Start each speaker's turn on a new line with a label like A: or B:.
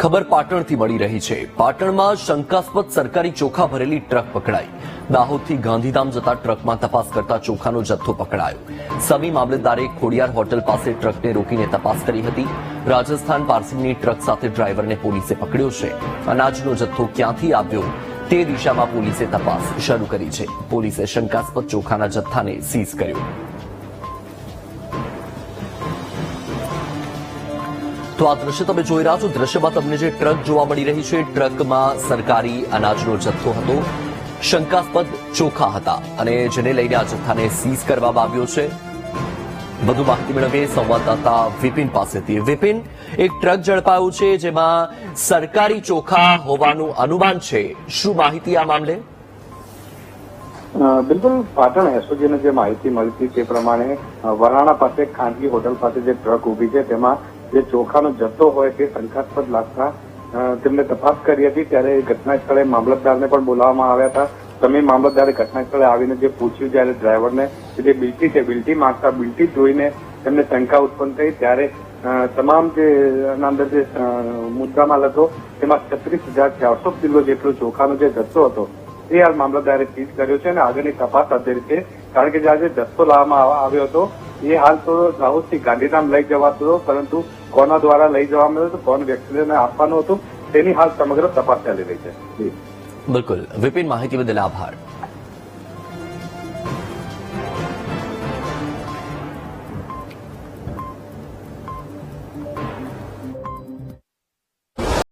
A: ખબર પાટણથી મળી રહી છે. પાટણમાં શંકાસ્પદ સરકારી ચોખા ભરેલી ટ્રક પકડાઈ. દાહોદથી ગાંધીધામ જતા ટ્રકમાં તપાસ કરતા ચોખાનો જથ્થો પકડાયો. સમી મામલતદારે ખોડિયાર હોટલ પાસે ટ્રકને રોકીને તપાસ કરી હતી. રાજસ્થાન પાર્સિંગની ટ્રક સાથે ડ્રાઈવરને પોલીસે પકડ્યો છે. અનાજનો જથ્થો ક્યાંથી આવ્યો તે દિશામાં પોલીસે તપાસ શરૂ કરી છે. પોલીસે શંકાસ્પદ ચોખાના જથ્થાને સીઝ કર્યો. તો આ દ્રશ્ય તમે જોઈ રહ્યા છો. દ્રશ્યમાં તમને જે ટ્રક જોવા મળી રહી છે, ટ્રકમાં સરકારી અનાજનો જથ્થો હતો. શંકાસ્પદ ચોખા હતા અને જેને લઈને આ જથ્થાને સીઝ કરવામાં આવ્યો છે. વધુ માહિતી મેળવીએ સંવાદદાતા વિપિન પાસેથી. વિપિન, એક ટ્રક ઝડપાયું છે જેમાં સરકારી ચોખા હોવાનું અનુમાન છે. શું માહિતી આ મામલે?
B: બિલકુલ પાટણ એસઓજીને જે માહિતી મળી હતી તે પ્રમાણે વરાણા પાસે ખાનગી હોટલ પાસે જે ટ્રક ઊભી છે, તેમાં જે ચોખાનો જથ્થો હોય તે શંકાસ્પદ લાગતા તેમને તપાસ કરી હતી ત્યારે ઘટના સ્થળે મામલતદારને પણ બોલાવવામાં આવ્યા હતા. તમે મામલતદારે ઘટના સ્થળે આવીને જે પૂછ્યું જ્યારે ડ્રાઈવરને જે બિલટી છે બિલ્ટી માંગતા બિલ્ટી જોઈને તેમને શંકા ઉત્પન્ન થઈ ત્યારે તમામ જે અંદર જે મુદ્દામાલ હતો, તેમાં છત્રીસ હજાર ચારસો કિલો જેટલો ચોખાનો જે જથ્થો હતો, એ હાલ મામલતદારે સીઝ કર્યો છે અને આગળની તપાસ હાથ છે. કારણ કે જે આજે જથ્થો લાવવામાં આવ્યો હતો એ હાલ તો દાહોદથી ગાંધીધામ લઈ જવાતો હતો, પરંતુ કોના દ્વારા લઈ જવામાં આવ્યો હતો, કોણ વ્યક્તિને આપવાનું હતું, તેની હાલ સમગ્ર તપાસ ચાલી રહી છે.
A: બિલકુલ. વિપિન, માહિતી બદલ આભાર.